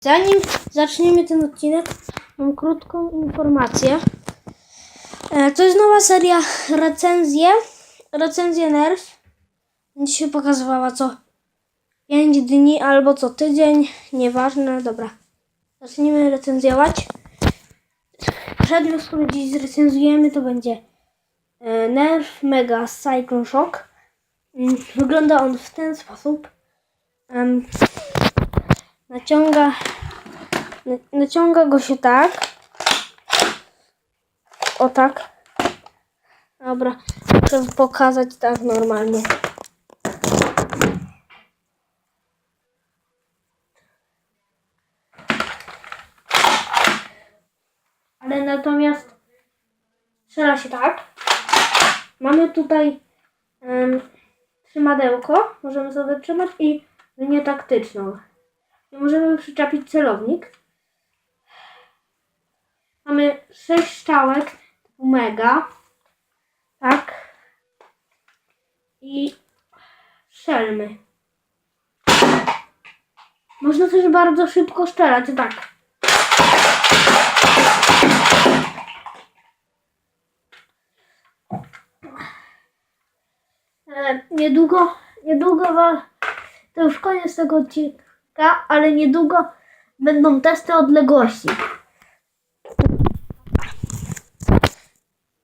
Zanim zaczniemy ten odcinek, mam krótką informację. E, To jest nowa seria recenzje. Recenzje Nerf. Będzie się pokazywała co 5 dni albo co tydzień. Nieważne, dobra. Zacznijmy recenzjować. Przedmiot, który dziś zrecenzujemy, to będzie e, Nerf Mega Cyclone Shock. Mm, Wygląda on w ten sposób. Naciąga, na- naciąga go się tak. O tak. Dobra, muszę pokazać tak normalnie. Ale natomiast strzela się tak. Mamy tutaj em, trzymadełko, możemy sobie trzymać i linię taktyczną. Możemy przyczepić celownik. Mamy sześć strzałek typu mega. Tak. I strzelmy. Można też bardzo szybko strzelać, tak. E, niedługo, niedługo to już koniec tego odcinka, ale niedługo będą testy odległości.